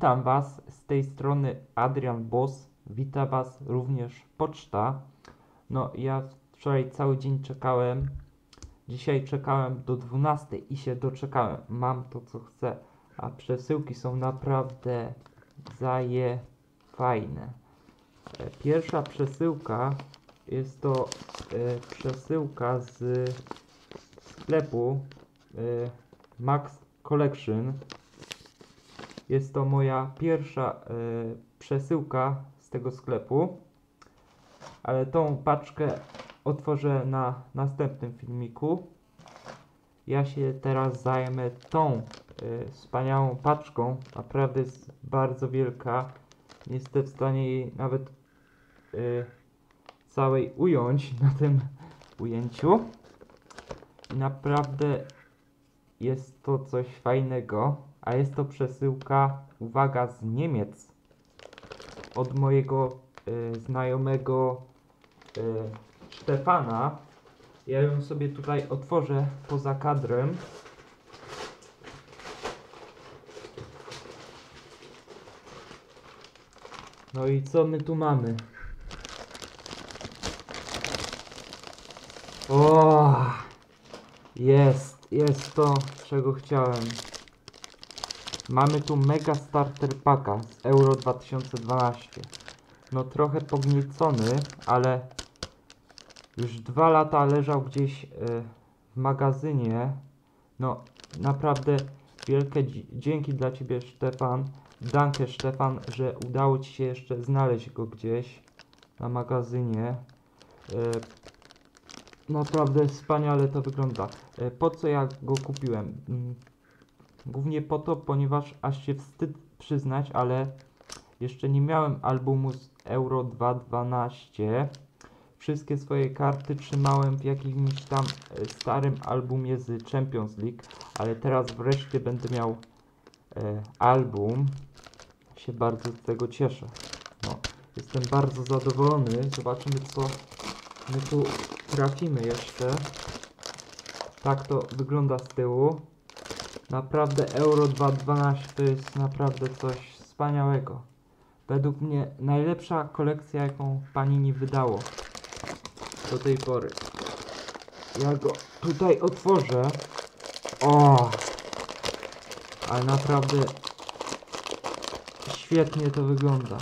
Witam Was z tej strony Adrian Boss. Witam Was również poczta. No, ja wczoraj cały dzień czekałem. Dzisiaj czekałem do 12 i się doczekałem. Mam to, co chcę. A przesyłki są naprawdę zaje fajne. E, Pierwsza przesyłka jest to e, przesyłka z sklepu e, Max Collection. Jest to moja pierwsza e, przesyłka z tego sklepu. Ale tą paczkę otworzę na następnym filmiku. Ja się teraz zajmę tą e, wspaniałą paczką. Naprawdę jest bardzo wielka. Nie jestem w stanie jej nawet e, całej ująć na tym ujęciu. I naprawdę jest to coś fajnego, a jest to przesyłka, uwaga, z Niemiec. Od mojego y, znajomego y, Stefana. Ja ją sobie tutaj otworzę poza kadrem. No i co my tu mamy? O, jest, jest to, czego chciałem. Mamy tu Mega Starter Packa z Euro 2012. No trochę pogniecony, ale już dwa lata leżał gdzieś y, w magazynie. No naprawdę wielkie dzi- dzięki dla Ciebie Stefan. Danke Stefan, że udało Ci się jeszcze znaleźć go gdzieś na magazynie. Y, naprawdę wspaniale to wygląda. Y, po co ja go kupiłem? Głównie po to, ponieważ aż się wstyd przyznać, ale jeszcze nie miałem albumu z Euro 2012. Wszystkie swoje karty trzymałem w jakimś tam e, starym albumie z Champions League, ale teraz wreszcie będę miał e, album. Się bardzo z tego cieszę. No, jestem bardzo zadowolony. Zobaczymy co my tu trafimy jeszcze. Tak to wygląda z tyłu. Naprawdę Euro 2012 to jest naprawdę coś wspaniałego. Według mnie najlepsza kolekcja, jaką Panini wydało do tej pory. Ja go tutaj otworzę. O! Ale naprawdę świetnie to wygląda.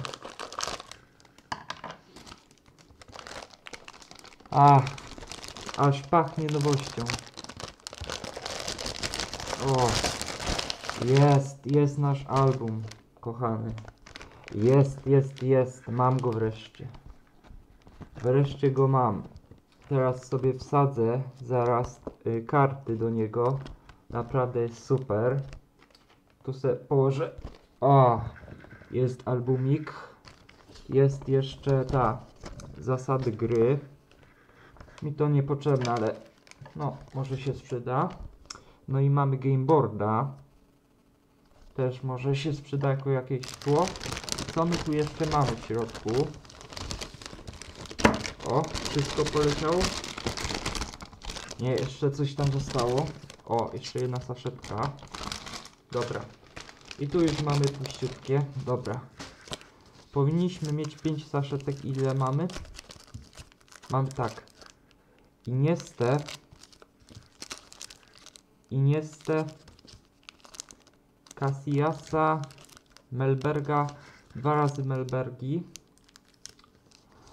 Ach, aż pachnie nowością. O, jest, jest nasz album, kochany. Jest, jest, jest, mam go wreszcie. Wreszcie go mam. Teraz sobie wsadzę zaraz y, karty do niego. Naprawdę jest super. Tu se położę. O, jest albumik. Jest jeszcze ta zasady gry. Mi to niepotrzebne, ale no, może się sprzyda. No i mamy gameboarda. Też może się sprzyda jako jakieś tło. Co my tu jeszcze mamy w środku? O, wszystko poleciało. Nie, jeszcze coś tam zostało. O, jeszcze jedna saszetka. Dobra. I tu już mamy tłuściutkie. Dobra. Powinniśmy mieć 5 saszetek. Ile mamy? Mamy tak. Inieste. Inieste. Casillasa. Melberga. Dwa razy Melbergi.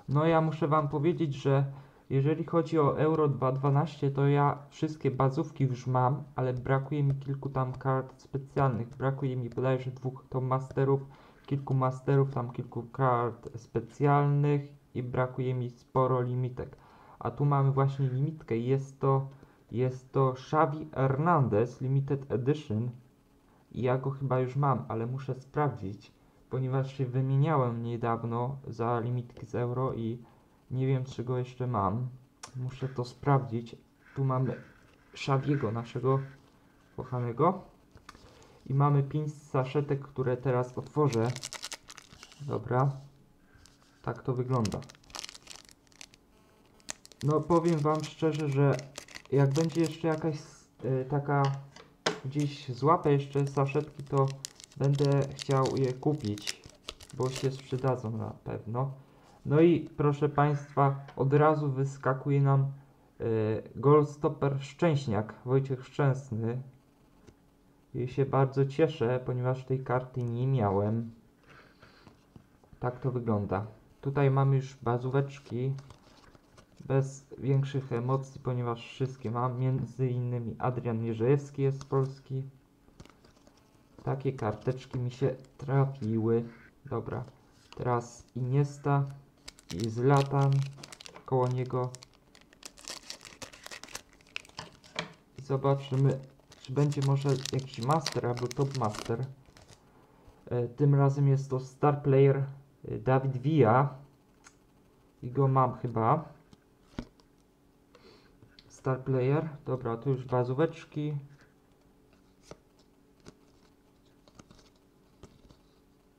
No ja muszę wam powiedzieć, że jeżeli chodzi o Euro 2012, to ja wszystkie bazówki już mam, ale brakuje mi kilku tam kart specjalnych. Brakuje mi bodajże dwóch to masterów, kilku masterów, tam kilku kart specjalnych i brakuje mi sporo limitek. A tu mamy właśnie limitkę jest to jest to Xavi Hernandez Limited Edition. I ja go chyba już mam, ale muszę sprawdzić, ponieważ się wymieniałem niedawno za limitki z euro i nie wiem czy go jeszcze mam. Muszę to sprawdzić. Tu mamy Xaviego, naszego kochanego. I mamy 5 saszetek, które teraz otworzę. Dobra. Tak to wygląda. No powiem wam szczerze, że jak będzie jeszcze jakaś y, taka gdzieś złapę jeszcze saszetki, to Będę chciał je kupić, bo się sprzedadzą na pewno. No i proszę Państwa, od razu wyskakuje nam y, Goldstopper Szczęśniak, Wojciech Szczęsny. I się bardzo cieszę, ponieważ tej karty nie miałem. Tak to wygląda. Tutaj mamy już bazóweczki bez większych emocji, ponieważ wszystkie mam. Między innymi Adrian Mierzejewski jest z Polski. Takie karteczki mi się trafiły. Dobra, teraz Iniesta i Zlatan koło niego. I zobaczymy, czy będzie może jakiś master albo top master. E, Tym razem jest to star player e, Dawid Villa. I go mam chyba. Star player. Dobra, tu już bazóweczki.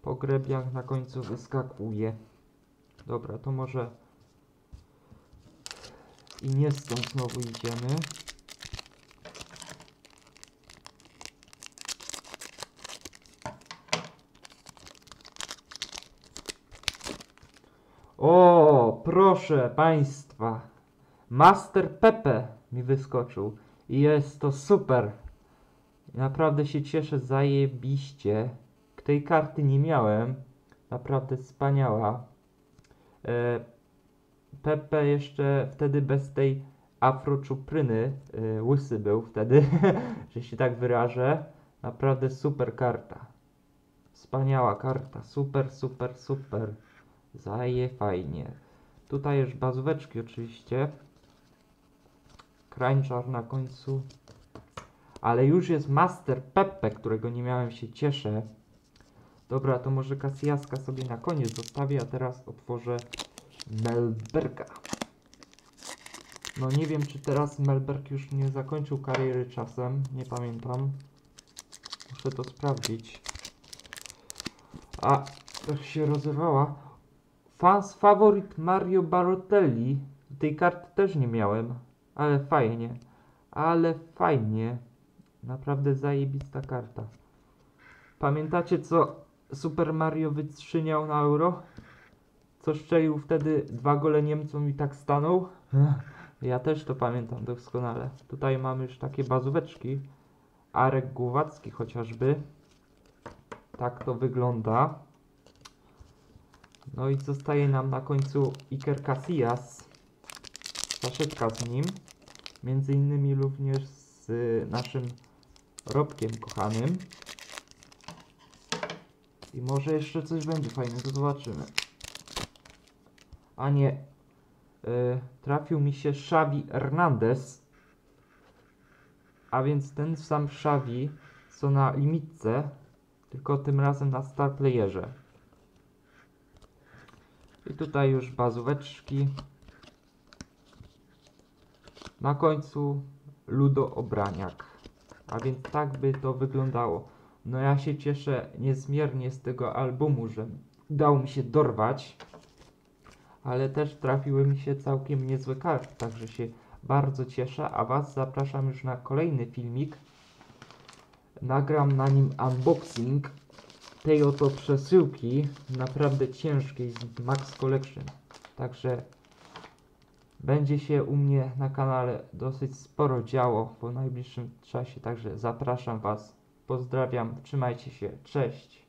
Pogrebiak na końcu wyskakuje. Dobra, to może i nie stąd znowu idziemy. O, proszę Państwa. Master Pepe mi wyskoczył. I jest to super. Naprawdę się cieszę zajebiście. Tej karty nie miałem. Naprawdę wspaniała. E, Pepe jeszcze wtedy bez tej afroczupryny. E, łysy był wtedy, że się tak wyrażę. Naprawdę super karta. Wspaniała karta. Super, super, super. Zaje fajnie. Tutaj już bazóweczki oczywiście. Krańczar na końcu. Ale już jest Master Pepe, którego nie miałem się cieszę. Dobra, to może Kasiaska sobie na koniec zostawię, a teraz otworzę Melberga. No nie wiem, czy teraz Melberg już nie zakończył kariery czasem, nie pamiętam. Muszę to sprawdzić. A, to się rozerwała. Fans faworyt Mario Barotelli. Tej karty też nie miałem, ale fajnie. Ale fajnie. Naprawdę zajebista karta. Pamiętacie co Super Mario wytrzyniał na euro? Co szczelił wtedy dwa gole Niemcom i tak stanął? Ja też to pamiętam doskonale. Tutaj mamy już takie bazóweczki. Arek Głowacki chociażby. Tak to wygląda. No i zostaje nam na końcu Iker Casillas. Zaszeczka z nim. Między innymi również z y, naszym Robkiem kochanym. I może jeszcze coś będzie fajnego, zobaczymy. A nie. y, trafił mi się Xavi Hernandez. A więc ten sam Xavi, co na limitce, tylko tym razem na star playerze. I tutaj już bazóweczki. Na końcu Ludo Obraniak. A więc tak by to wyglądało. No ja się cieszę niezmiernie z tego albumu, że udało mi się dorwać. Ale też trafiły mi się całkiem niezłe karty, także się bardzo cieszę. A Was zapraszam już na kolejny filmik. Nagram na nim unboxing tej oto przesyłki, naprawdę ciężkiej z Max Collection. Także będzie się u mnie na kanale dosyć sporo działo w najbliższym czasie, także zapraszam Was. Pozdrawiam, trzymajcie się, cześć.